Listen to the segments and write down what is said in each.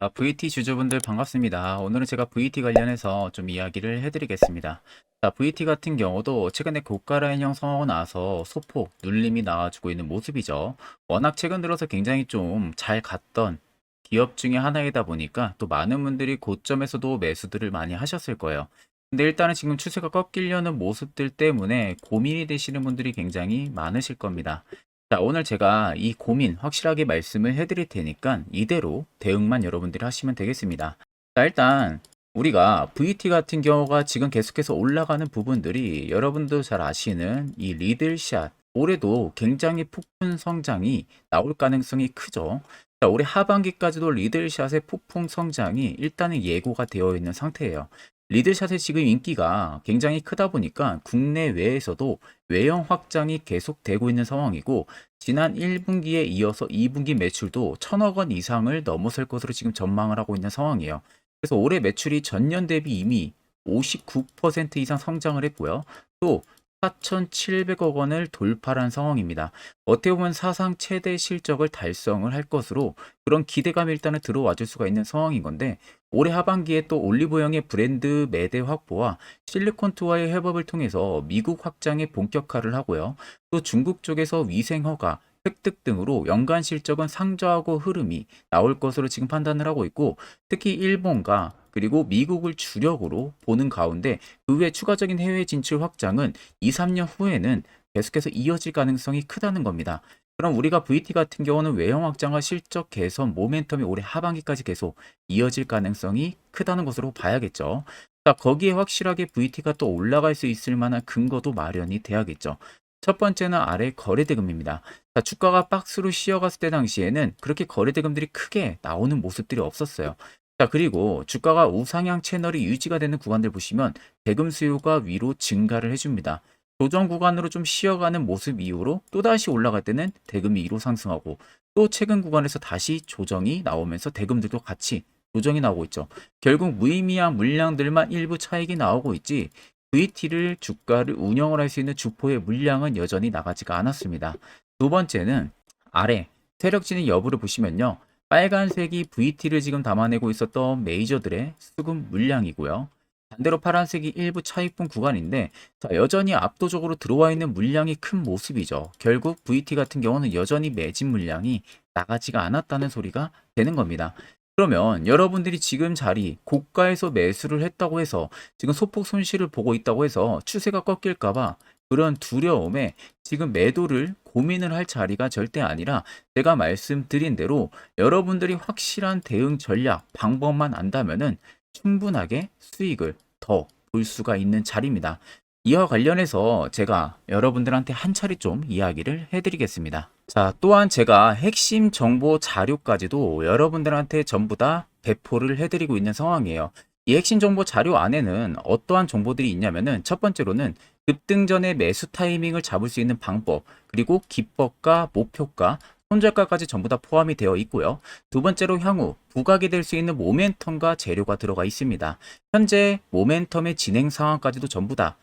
아, VT 주주분들 반갑습니다. 오늘은 제가 VT 관련해서 좀 이야기를 해드리겠습니다. 자, VT 같은 경우도 최근에 고가 라인 형성하고 나서 소폭 눌림이 나와주고 있는 모습이죠. 워낙 최근 들어서 굉장히 좀 잘 갔던 기업 중에 하나이다 보니까 또 많은 분들이 고점에서도 매수들을 많이 하셨을 거예요. 근데 일단은 지금 추세가 꺾이려는 모습들 때문에 고민이 되시는 분들이 굉장히 많으실 겁니다. 자, 오늘 제가 이 고민 확실하게 말씀을 해드릴 테니까 이대로 대응만 여러분들이 하시면 되겠습니다. 자, 일단 우리가 VT 같은 경우가 지금 계속해서 올라가는 부분들이 여러분도 잘 아시는 이 리들샷 올해도 굉장히 폭풍 성장이 나올 가능성이 크죠. 자, 올해 하반기까지도 리들샷의 폭풍 성장이 일단은 예고가 되어 있는 상태예요. 리들샷의 지금 인기가 굉장히 크다 보니까 국내 외에서도 외형 확장이 계속되고 있는 상황이고 지난 1분기에 이어서 2분기 매출도 천억 원 이상을 넘어설 것으로 지금 전망을 하고 있는 상황이에요. 그래서 올해 매출이 전년 대비 이미 59% 이상 성장을 했고요. 또 4,700억 원을 돌파한 상황입니다. 어떻게 보면 사상 최대 실적을 달성을 할 것으로 그런 기대감이 일단은 들어와 줄 수가 있는 상황인 건데 올해 하반기에 또 올리브영의 브랜드 매대 확보와 실리콘투와의 협업을 통해서 미국 확장에 본격화를 하고요. 또 중국 쪽에서 위생 허가, 획득 등으로 연간 실적은 상저하고 흐름이 나올 것으로 지금 판단을 하고 있고 특히 일본과 그리고 미국을 주력으로 보는 가운데 그 외 추가적인 해외 진출 확장은 2, 3년 후에는 계속해서 이어질 가능성이 크다는 겁니다. 그럼 우리가 VT 같은 경우는 외형 확장과 실적 개선 모멘텀이 올해 하반기까지 계속 이어질 가능성이 크다는 것으로 봐야겠죠. 자, 거기에 확실하게 VT가 또 올라갈 수 있을 만한 근거도 마련이 돼야겠죠. 첫 번째는 아래 거래대금입니다. 자, 주가가 박스로 쉬어갔을 때 당시에는 그렇게 거래대금들이 크게 나오는 모습들이 없었어요. 자, 그리고 주가가 우상향 채널이 유지가 되는 구간들 보시면 대금 수요가 위로 증가를 해줍니다. 조정 구간으로 좀 쉬어가는 모습 이후로 또다시 올라갈 때는 대금이 위로 상승하고 또 최근 구간에서 다시 조정이 나오면서 대금들도 같이 조정이 나오고 있죠. 결국 무의미한 물량들만 일부 차익이 나오고 있지 VT를 주가를 운영을 할 수 있는 주포의 물량은 여전히 나가지가 않았습니다. 두 번째는 아래 세력 진입 여부를 보시면요. 빨간색이 VT를 지금 담아내고 있었던 메이저들의 수급 물량이고요. 반대로 파란색이 일부 차익분 구간인데 자, 여전히 압도적으로 들어와 있는 물량이 큰 모습이죠. 결국 VT 같은 경우는 여전히 매진 물량이 나가지가 않았다는 소리가 되는 겁니다. 그러면 여러분들이 지금 자리 고가에서 매수를 했다고 해서 지금 소폭 손실을 보고 있다고 해서 추세가 꺾일까봐 그런 두려움에 지금 매도를 고민을 할 자리가 절대 아니라 제가 말씀드린 대로 여러분들이 확실한 대응 전략 방법만 안다면은 충분하게 수익을 더 볼 수가 있는 자리입니다. 이와 관련해서 제가 여러분들한테 한 차례 좀 이야기를 해드리겠습니다. 자, 또한 제가 핵심 정보 자료까지도 여러분들한테 전부 다 배포를 해드리고 있는 상황이에요. 이 핵심 정보 자료 안에는 어떠한 정보들이 있냐면은 첫 번째로는 급등 전에 매수 타이밍을 잡을 수 있는 방법, 그리고 기법과 목표가, 손절가까지 전부 다 포함이 되어 있고요. 두 번째로 향후 부각이 될 수 있는 모멘텀과 재료가 들어가 있습니다. 현재 모멘텀의 진행 상황까지도 전부 다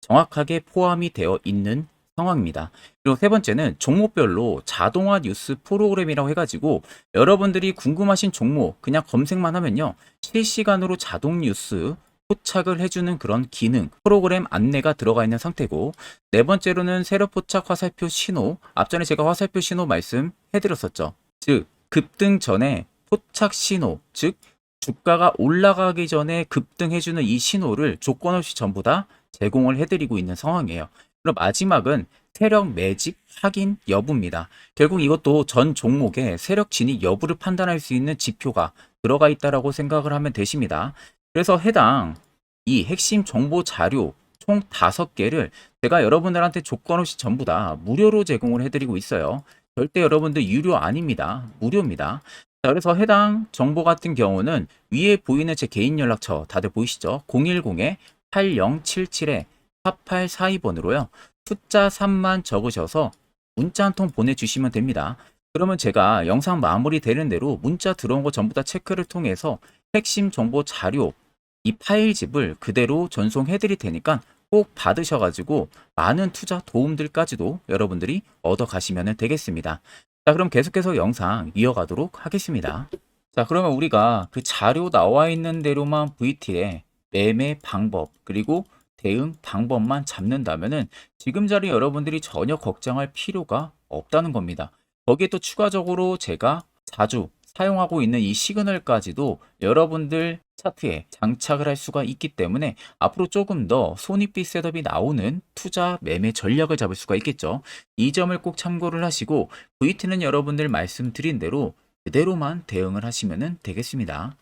정확하게 포함이 되어 있는 상황입니다. 그리고 세 번째는 종목별로 자동화 뉴스 프로그램이라고 해가지고 여러분들이 궁금하신 종목 그냥 검색만 하면요. 실시간으로 자동 뉴스 포착을 해주는 그런 기능, 프로그램 안내가 들어가 있는 상태고, 네 번째로는 세력 포착 화살표 신호, 앞전에 제가 화살표 신호 말씀해드렸었죠. 즉, 급등 전에 포착 신호, 즉, 주가가 올라가기 전에 급등해주는 이 신호를 조건 없이 전부 다 제공을 해드리고 있는 상황이에요. 그럼 마지막은 세력 매집 확인 여부입니다. 결국 이것도 전 종목의 세력 진입 여부를 판단할 수 있는 지표가 들어가 있다라고 생각을 하면 되십니다. 그래서 해당 이 핵심 정보 자료 총 5개를 제가 여러분들한테 조건 없이 전부 다 무료로 제공을 해드리고 있어요. 절대 여러분들 유료 아닙니다. 무료입니다. 자, 그래서 해당 정보 같은 경우는 위에 보이는 제 개인 연락처 다들 보이시죠? 010-8077-4842번으로요. 숫자 3만 적으셔서 문자 한 통 보내주시면 됩니다. 그러면 제가 영상 마무리 되는 대로 문자 들어온 거 전부 다 체크를 통해서 핵심 정보 자료 이 파일집을 그대로 전송해 드릴 테니까 꼭 받으셔가지고 많은 투자 도움들까지도 여러분들이 얻어 가시면 되겠습니다. 자, 그럼 계속해서 영상 이어가도록 하겠습니다. 자, 그러면 우리가 그 자료 나와 있는 대로만 VT에 매매 방법, 그리고 대응 방법만 잡는다면은 지금 자리 여러분들이 전혀 걱정할 필요가 없다는 겁니다. 거기에 또 추가적으로 제가 자주 사용하고 있는 이 시그널까지도 여러분들 차트에 장착을 할 수가 있기 때문에 앞으로 조금 더 손익비 셋업이 나오는 투자 매매 전략을 잡을 수가 있겠죠. 이 점을 꼭 참고를 하시고 VT는 여러분들 말씀드린 대로 그대로만 대응을 하시면 되겠습니다.